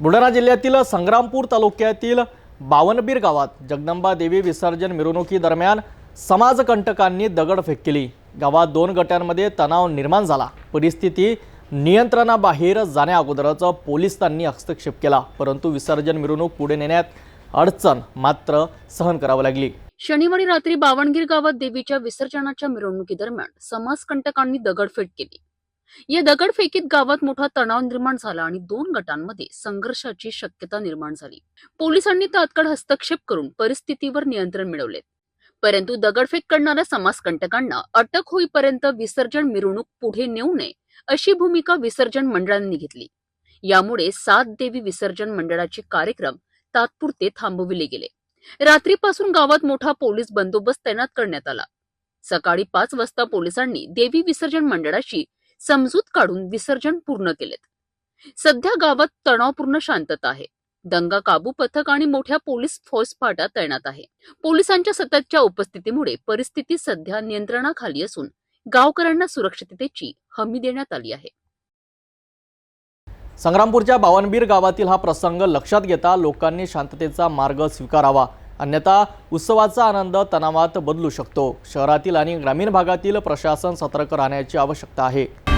बुलढाणा जिल्ह्यातील संग्रामपूर तालुक्यातील बावनबीर गावात जगदंबा देवी विसर्जन मिरवणुकीदरम्यान समाजकंटकांनी दगडफेक केली गावात दोन गटांमध्ये तणाव निर्माण झाला. परिस्थिती नियंत्रणाबाहेर जाण्याअगोदरच पोलिसांनी हस्तक्षेप केला परंतु विसर्जन मिरवणूक पुढे नेण्यात अडचण मात्र सहन करावी लागली. शनिवारी रात्री बावणगीर गावात देवीच्या विसर्जनाच्या मिरवणुकीदरम्यान समाजकंटकांनी दगडफेक केली. या दगडफेकीत गावात मोठा तणाव निर्माण झाला आणि दोन गटांमध्ये संघर्षाची शक्यता निर्माण झाली. पोलिसांनी तात्काळ हस्तक्षेप करून परिस्थितीवर नियंत्रण मिळवले. परंतु दगडफेक करणाऱ्या समाजकंटकांना अटक होईपर्यंत विसर्जन मिरवणूक पुढे नेऊ नये अशी भूमिका विसर्जन मंडळांनी घेतली. यामुळे सात देवी विसर्जन मंडळाचे कार्यक्रम तात्पुरते थांबविले गेले. रात्रीपासून गावात मोठा पोलीस बंदोबस्त तैनात करण्यात आला. सकाळी पाच वाजता पोलिसांनी देवी विसर्जन मंडळाशी समजूत काढून विसर्जन पूर्ण केलेत. सध्या गावात तणावपूर्ण शांतता आहे. दंगा काबू पथक आणि मोठ्या पोलीस फौजफाटा तैनात आहे. पोलिसांच्या सततच्या उपस्थितीमुळे परिस्थिती सध्या नियंत्रणाखाली असून गावकऱ्यांना सुरक्षिततेची हमी देण्यात आली आहे. संग्रामपूरच्या बावनबीर गावातील हा प्रसंग लक्षात घेता लोकांनी शांततेचा मार्ग स्वीकारावा. अन्यथा उत्सवाचा आनंद तणावात बदलू शकतो. शहरातील आणि ग्रामीण भागातील प्रशासन सतर्क राहण्याची आवश्यकता आहे.